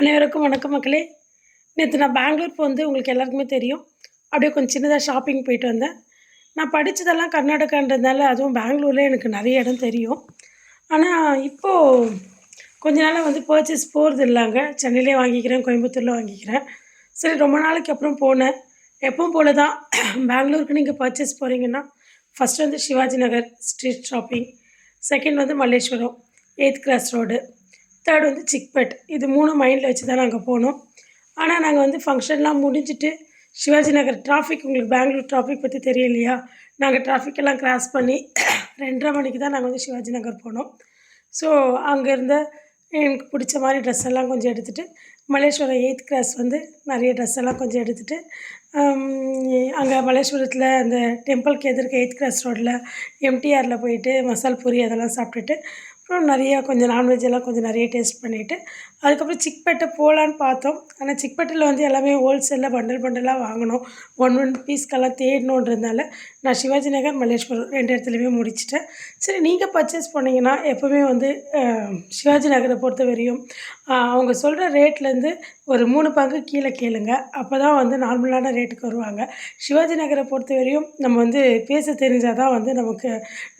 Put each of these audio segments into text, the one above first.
அனைவருக்கும் வணக்கம் மக்களே. நேற்று நான் பெங்களூர் போந்து உங்களுக்கு எல்லாருக்குமே தெரியும். அப்படியே கொஞ்சம் சின்னதாக ஷாப்பிங் போயிட்டு வந்தேன். நான் படித்ததெல்லாம் கர்நாடகான்றதுனால அதுவும் பெங்களூரில் எனக்கு நிறைய இடம் தெரியும். ஆனால் இப்போது கொஞ்ச நாளாக வந்து பர்ச்சேஸ் போகிறது இல்லைங்க. சென்னையிலே வாங்கிக்கிறேன் கோயம்புத்தூரில் வாங்கிக்கிறேன். சரி ரொம்ப நாளைக்கு அப்புறம் போனேன். எப்பவும் போல தான் பெங்களூருக்கு நீங்கள் பர்ச்சேஸ் போகிறீங்கன்னா ஃபஸ்ட்டு வந்து Shivaji Nagar street shopping second வந்து Malleswaram eighth cross road third வந்து சிக்பெட் இது மூணு மைண்டில் வச்சு தான் நாங்கள் போனோம். ஆனால் நாங்கள் வந்து ஃபங்க்ஷன்லாம் முடிஞ்சிட்டு சிவாஜி நகர் டிராஃபிக் உங்களுக்கு பெங்களூர் டிராஃபிக் பற்றி தெரியலையா நாங்கள் டிராஃபிக்கெல்லாம் கிராஸ் பண்ணி ரெண்டரை மணிக்கு தான் நாங்கள் வந்து சிவாஜி நகர் போனோம். ஸோ அங்கேருந்த எனக்கு பிடிச்ச மாதிரி ட்ரெஸ் எல்லாம் கொஞ்சம் எடுத்துகிட்டு மலேஸ்வரம் எயித் கிளாஸ் வந்து நிறைய ட்ரெஸ் எல்லாம் கொஞ்சம் எடுத்துகிட்டு அங்கே மலேஸ்வரத்தில் அந்த டெம்பிள்க்கு எதிர்க்க எயித் கிளாஸ் ரோட்டில் எம்டிஆரில் போயிட்டு மசால் பூரி அதெல்லாம் சாப்பிட்டுட்டு அப்புறம் நிறையா கொஞ்சம் நான்வெஜ் எல்லாம் கொஞ்சம் நிறைய டேஸ்ட் பண்ணிவிட்டு அதுக்கப்புறம் சிக்பேட்டை போகலான்னு பார்த்தோம். ஆனால் சிக்பேட்டில் வந்து எல்லாமே ஹோல்சேலில் பண்டல் பண்டலாக வாங்கினோம் ஒன் ஒன் பீஸ்க்கெல்லாம் தேடணுன்றதுனால நான் சிவாஜி நகர் மல்லேஸ்வரம் ரெண்டு இடத்துலையுமே முடிச்சிட்டேன். சரி நீங்கள் பர்ச்சேஸ் பண்ணிங்கன்னா எப்போவுமே வந்து சிவாஜி நகரை பொறுத்த வரையும் அவங்க சொல்கிற ரேட்லேருந்து ஒரு மூணு பங்கு கீழே கேளுங்க. அப்போ தான் வந்து நார்மலான ரேட்டுக்கு வருவாங்க. சிவாஜி நகரை பொறுத்த வரையும் நம்ம வந்து பேச தெரிஞ்சால் தான் வந்து நமக்கு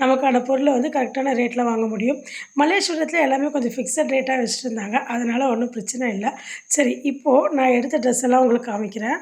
நமக்கான பொருளை வந்து கரெக்டான ரேட்டில் வாங்க முடியும். மல்லேஸ்வரத்தில் எல்லாமே கொஞ்சம் ஃபிக்ஸட் ரேட்டாக வச்சுருந்தாங்க. அதனால் ஒன்றும் பிரச்சனை இல்லை. சரி இப்போது நான் எடுத்த ட்ரெஸ் எல்லாம் உங்களுக்கு காமிக்கிறேன்.